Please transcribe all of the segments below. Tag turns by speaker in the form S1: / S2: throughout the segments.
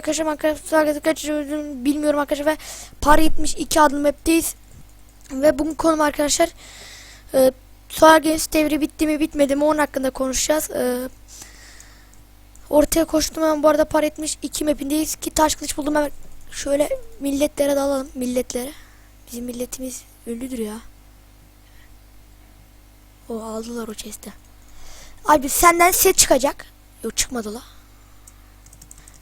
S1: kanalımıza arkadaşlar arkadaşlar kaçırdım bilmiyorum arkadaşlar ve par 72 adlı map'teyiz. Ve bugün konum arkadaşlar e, Solar Games devri bitti mi bitmedi mi onun hakkında konuşacağız. E, ortaya koştum ben bu arada par 72 map'indeyiz ki taş kılıç buldum hemen şöyle milletlere dalalım milletlere. Bizim milletimiz ünlüdür ya. O aldılar o chest'i. Abi senden set çıkacak. Yok çıkmadı la.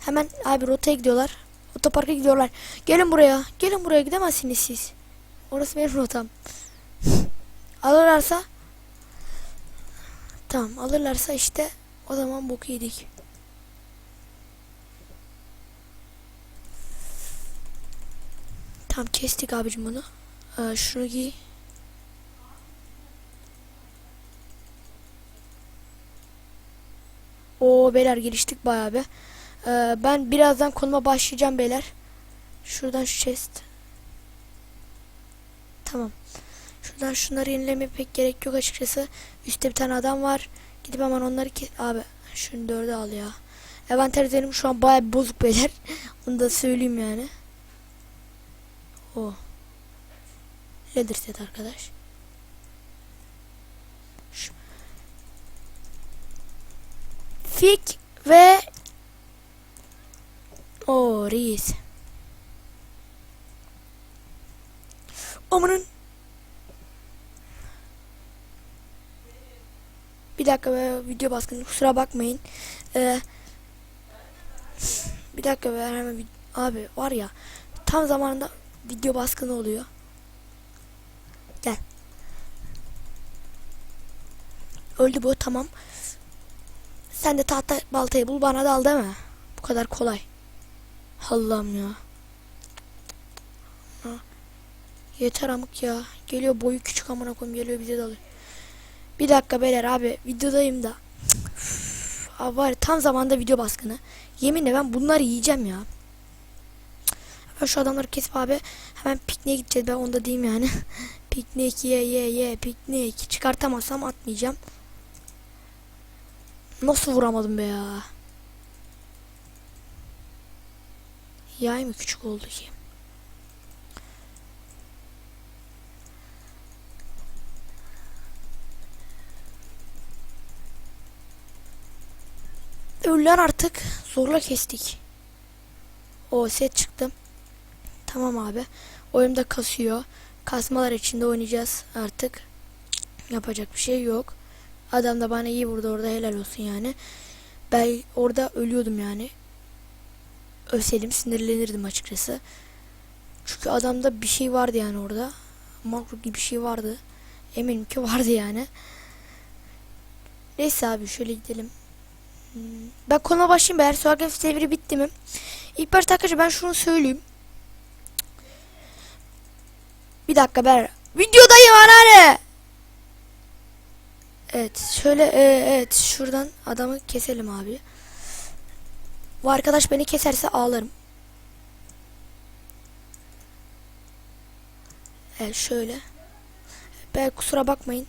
S1: Hemen abi rotaya gidiyorlar. Otoparka gidiyorlar. Gelin buraya. Gelin buraya gidemezsiniz siz. Orası benim rotam. Alırlarsa Tamam alırlarsa işte o zaman boku yedik. Tamam kestik abicim bunu. Ee, şunu giy. O beyler geliştik bayağı bir. Ee, ben birazdan konuma başlayacağım beyler. Şuradan şu chest. Tamam. Şuradan şunları yenilemeye pek gerek yok açıkçası. Üstte bir tane adam var. Gidip hemen onları ki abi şunu dörde al ya. Envanter üzerim şu an bayağı bozuk beyler. Onu da söyleyeyim yani. O. Leather set arkadaş. Fik ve o reis. Amanın. Bir dakika be video baskını kusura bakmayın. Ee, bir dakika be hemen abi var ya tam zamanında video baskını oluyor. Gel. Öldü bu tamam. Sen de tahta baltayı bul bana da al deme. Bu kadar kolay. Allah'ım ya. Ha. Yeter amık ya. Geliyor boyu küçük amına koyayım geliyor bize dalıyor. Bir dakika beyler abi videodayım da. Abi var tam zamanda video baskını. Yeminle ben bunları yiyeceğim ya. Ben şu adamları kesip abi hemen pikniğe gideceğiz ben onda diyeyim yani. piknik ye ye ye piknik. Çıkartamazsam atmayacağım. Nasıl vuramadım be ya. Yay mı küçük oldu ki? Ölen artık. Zorla kestik. O set çıktı. Tamam abi. Oyunda kasıyor. Kasmalar içinde oynayacağız artık. Yapacak bir şey yok. Adam da bana iyi vurdu orada helal olsun yani. Ben orada ölüyordum yani. Ölseydim sinirlenirdim açıkçası. Çünkü adamda bir şey vardı yani orada. Makro gibi bir şey vardı. Eminim ki vardı yani. Neyse abi şöyle gidelim. Hmm, Ben konuma başlayayım be. Eğer Suargen devri bitti mi? İlk başta arkadaşlar ben şunu söyleyeyim. Bir dakika ben videodayım anneanne. Evet şöyle e, evet şuradan adamı keselim abi. Bu arkadaş beni keserse ağlarım. Evet şöyle. Ben kusura bakmayın.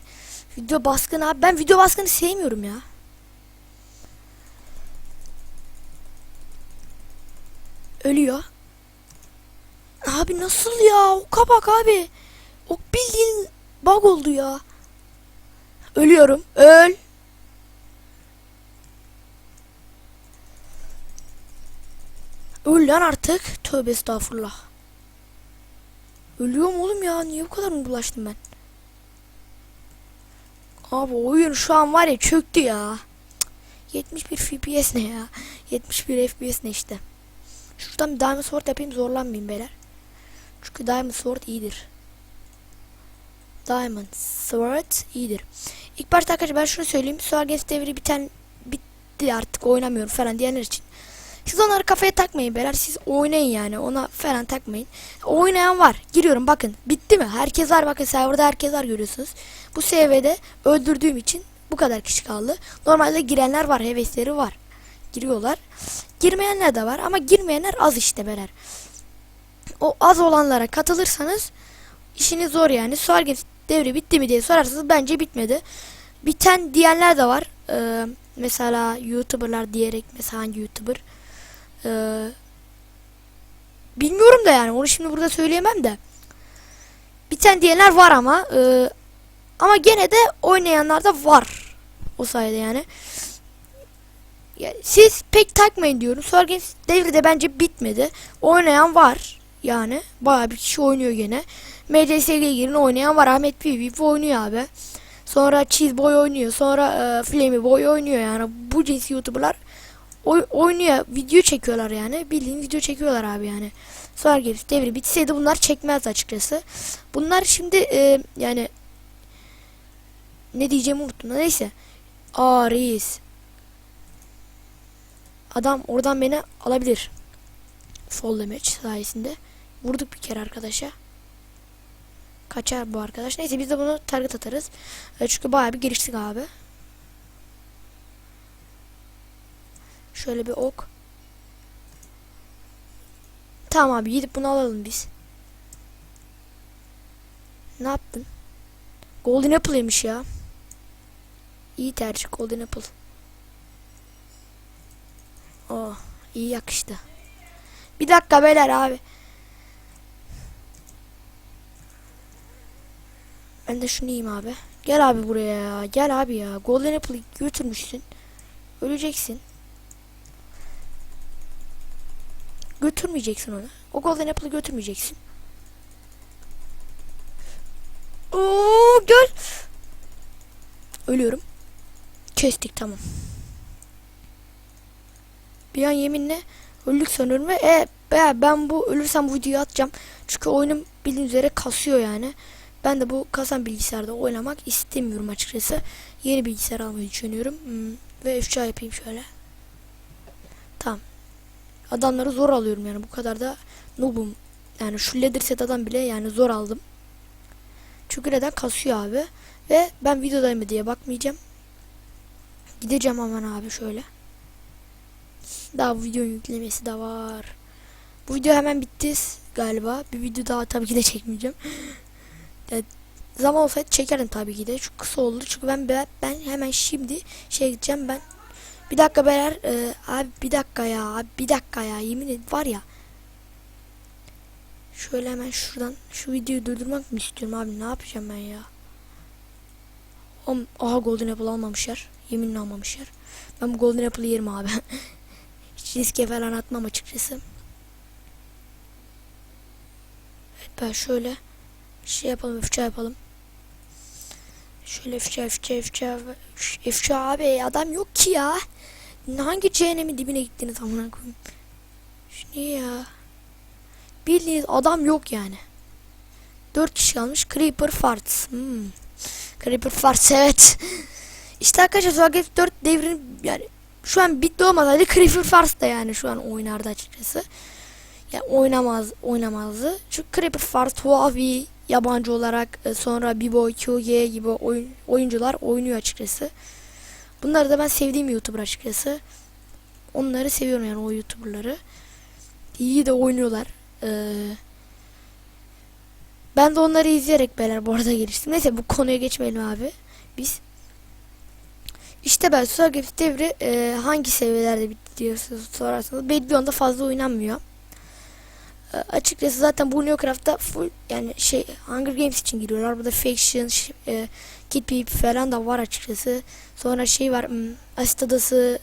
S1: Video baskını abi ben video baskını sevmiyorum ya. Ölüyor. Abi nasıl ya? O kabak abi. O bildiğin bug oldu ya. Ölüyorum. Öl. Öl lan artık. Tövbe estağfurullah. Ölüyorum oğlum ya. Niye bu kadar mı bulaştım ben? Abi oyun şu an var ya çöktü ya. Cık, 71 FPS ne ya? 71 FPS ne işte? Şuradan bir Diamond Sword yapayım zorlanmayayım beyler. Çünkü Diamond Sword iyidir. Diamond Sword iyidir. İlk başta arkadaşlar ben şunu söyleyeyim. Solar Games devri biten bitti artık oynamıyorum falan diyenler için. Siz onları kafaya takmayın beyler. Siz oynayın yani. Ona falan takmayın. Oynayan var. Giriyorum bakın. Bitti mi? Herkes var. Bakın serverda herkes var görüyorsunuz. Bu seviyede öldürdüğüm için bu kadar kişi kaldı. Normalde girenler var. Hevesleri var. Giriyorlar. Girmeyenler de var ama girmeyenler az işte beyler. O az olanlara katılırsanız işiniz zor yani. Solar Games devri bitti mi diye sorarsanız bence bitmedi. Biten diyenler de var. Ee, mesela YouTuber'lar diyerek mesela hangi YouTuber? Ee, bilmiyorum da yani onu şimdi burada söyleyemem de. Biten diyenler var ama e, ama gene de oynayanlar da var. O sayede yani. yani siz pek takmayın diyorum. Sonra Games devri de bence bitmedi. Oynayan var. Yani bayağı bir kişi oynuyor gene. MCS'ye girin oynayan var. Ahmet PvP oynuyor abi. Sonra Cheese Boy oynuyor. Sonra e, Flamey Boy oynuyor yani. Bu cins YouTuber'lar oy- oynuyor. Video çekiyorlar yani. Bildiğin video çekiyorlar abi yani. Sonra Games devri bitseydi bunlar çekmez açıkçası. Bunlar şimdi e, yani ne diyeceğimi unuttum. Neyse. Aa reis. Adam oradan beni alabilir. Fall damage sayesinde. Vurduk bir kere arkadaşa. Kaçar bu arkadaş. Neyse biz de bunu target atarız. E, çünkü bayağı bir geliştik abi. Şöyle bir ok. Tamam abi gidip bunu alalım biz. Ne yaptın? Golden Apple'ymış ya. İyi tercih Golden Apple. Oh iyi yakıştı. Bir dakika beyler abi. Ben de şunu yiyeyim abi. Gel abi buraya ya. Gel abi ya. Golden Apple'ı götürmüşsün. Öleceksin. Götürmeyeceksin onu. O Golden Apple'ı götürmeyeceksin. Oo gel. Ölüyorum. Kestik tamam. Bir an yeminle öldük sanıyorum ve e, be- ben bu ölürsem bu videoyu atacağım. Çünkü oyunum bildiğiniz üzere kasıyor yani. Ben de bu kasan bilgisayarda oynamak istemiyorum açıkçası. Yeni bilgisayar almayı düşünüyorum. Hmm, Ve F yapayım şöyle. Tamam. Adamları zor alıyorum yani bu kadar da noobum. Yani şu leather set adam bile yani zor aldım. Çünkü neden kasıyor abi. Ve ben videodayım mı diye bakmayacağım. Gideceğim hemen abi şöyle. Daha bu videonun yüklemesi de var. Bu video hemen bitti galiba. Bir video daha tabii ki de çekmeyeceğim. Ya, zaman olsaydı çekerim tabii ki de. Çok kısa oldu. Çünkü ben, ben hemen şimdi şey gideceğim ben. Bir dakika beyler. e, abi bir dakika ya. Abi bir dakika ya. Yemin ederim var ya. Şöyle hemen şuradan şu videoyu durdurmak mı istiyorum abi? Ne yapacağım ben ya? Oğlum, aha Golden Apple almamışlar. Yeminle almamışlar. Ben bu Golden Apple'ı yerim abi. Hiç riske falan atmam açıkçası. Evet ben şöyle şey yapalım öfçe yapalım. Şöyle öfçe öfçe öfçe öfçe abi adam yok ki ya. Hangi cehennemin dibine gittiniz amına koyayım. Şu ne ya? Bildiğiniz adam yok yani. Dört kişi kalmış. Creeper Farts. Hmm. Creeper Farts evet. İşte arkadaşlar Warcraft 4 devrini yani şu an bitti olmasaydı Creeper Farts da yani şu an oynardı açıkçası. Ya oynamaz oynamazdı. Çünkü Creeper Farts, Huawei yabancı olarak e, sonra Bibo, QG gibi oyun, oyuncular oynuyor açıkçası. Bunları da ben sevdiğim YouTuber açıkçası. Onları seviyorum yani o YouTuber'ları. İyi de oynuyorlar. Ee, ben de onları izleyerek beyler bu arada geliştim. Neyse bu konuya geçmeyelim abi. Biz işte ben Starcraft devri e, hangi seviyelerde bitti diye sorarsanız Bedion'da fazla oynanmıyor. Açıkçası zaten bu Neocraft'ta full yani şey Hunger Games için giriyorlar. Burada Faction, e, Kid Peep falan da var açıkçası. Sonra şey var hmm, Asit Adası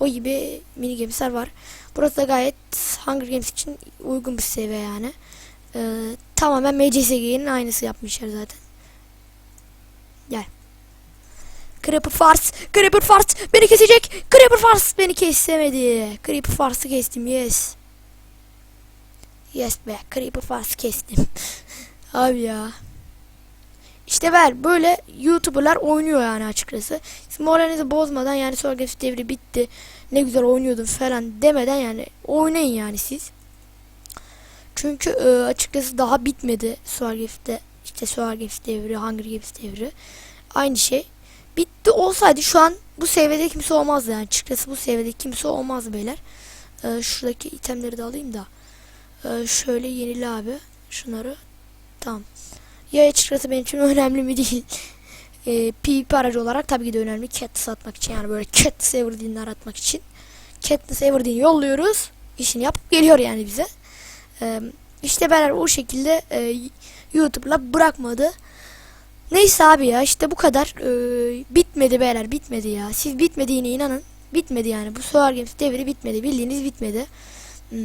S1: o gibi mini gamesler var. Burası da gayet Hunger Games için uygun bir seviye yani. E, tamamen MCSG'nin aynısı yapmışlar zaten. Gel. Creeper Farce, Creeper Farce beni kesecek. Creeper Farce beni kesemedi. Creeper Farce'ı kestim, yes. Yes be, Creeper Farce kestim. Abi ya. İşte ver böyle YouTuber'lar oynuyor yani açıkçası. Siz moralinizi bozmadan yani Sorgef devri bitti. Ne güzel oynuyordun falan demeden yani oynayın yani siz. Çünkü e, açıkçası daha bitmedi Sorgef'te işte Sorgef devri, Hunger Games devri. Aynı şey bitti olsaydı şu an bu seviyede kimse olmazdı yani açıkçası bu seviyede kimse olmaz beyler. Ee, şuradaki itemleri de alayım da. Ee, şöyle yenile abi şunları. Tamam. Ya açıkçası benim için önemli mi değil. Ee, PvP aracı olarak tabii ki de önemli. Katniss atmak için yani böyle Katniss Everdeen'ler atmak için. Katniss Everdeen yolluyoruz. işini yapıp geliyor yani bize. Ee, işte beyler o şekilde e, YouTube'la bırakmadı. Neyse abi ya işte bu kadar. Ee, bitmedi beyler bitmedi ya. Siz bitmediğine inanın. Bitmedi yani. Bu Solar Games devri bitmedi. Bildiğiniz bitmedi. Hmm,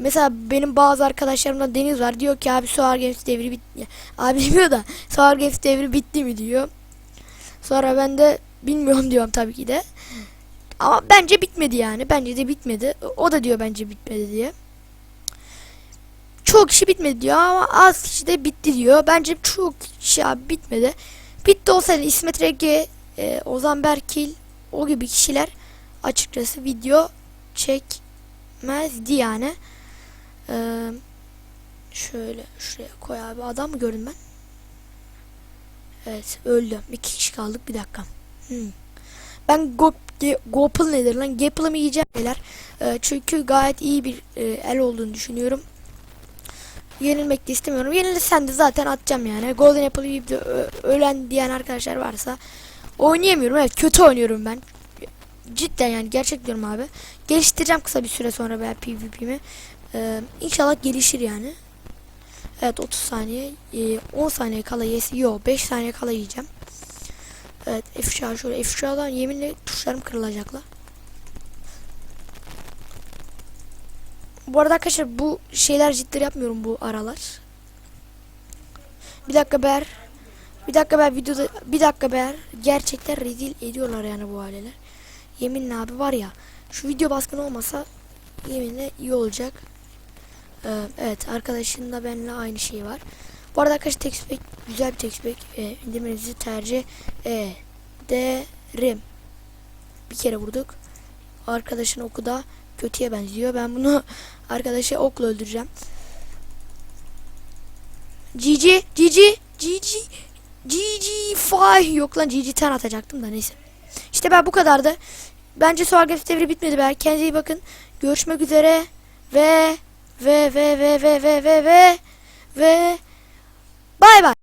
S1: Mesela benim bazı arkadaşlarımda Deniz var. Diyor ki abi Solar Games devri bitti. Abi demiyor da Solar Games devri bitti mi diyor. Sonra ben de bilmiyorum diyorum tabii ki de. Ama bence bitmedi yani. Bence de bitmedi. O da diyor bence bitmedi diye. Çok kişi bitmedi diyor ama az kişi de bitti diyor. Bence çok kişi abi bitmedi. Bitti olsaydı İsmet Rege, e, Ozan Berkil o gibi kişiler açıkçası video çekmezdi yani. Ee, şöyle şuraya koy abi. Adam mı gördüm ben? Evet öldü. İki kişi kaldık bir dakika. Hmm. Ben Go Ge- Gopal nedir lan? Gapal'ımı yiyeceğim beyler. Ee, çünkü gayet iyi bir e, el olduğunu düşünüyorum. Yenilmek de istemiyorum. Yenilirsen de zaten atacağım yani. Golden Apple yiyip de ölen diyen arkadaşlar varsa oynayamıyorum. Evet kötü oynuyorum ben. Cidden yani gerçek diyorum abi. Geliştireceğim kısa bir süre sonra veya PvP'mi. Ee, inşallah gelişir yani. Evet 30 saniye. Ee, 10 saniye kala yes. Yo 5 saniye kala yiyeceğim. Evet F şöyle F yeminle tuşlarım kırılacaklar. Bu arada arkadaşlar bu şeyler ciddi yapmıyorum bu aralar. Bir dakika ber. Bir dakika ber videoda bir dakika ber. Gerçekten rezil ediyorlar yani bu aileler. Yeminle abi var ya şu video baskını olmasa yeminle iyi olacak. Ee, evet arkadaşın da benimle aynı şey var. Bu arada arkadaşlar text pack güzel bir text pack. Ee, indirmenizi tercih ederim. Bir kere vurduk. Arkadaşın oku da kötüye benziyor. Ben bunu arkadaşı okla öldüreceğim. GG GG GG GG fay yok lan GG ten atacaktım da neyse. İşte ben bu kadardı. Bence Games devri bitmedi be. Kendinize iyi bakın. Görüşmek üzere ve ve ve ve ve ve ve ve ve bay bay.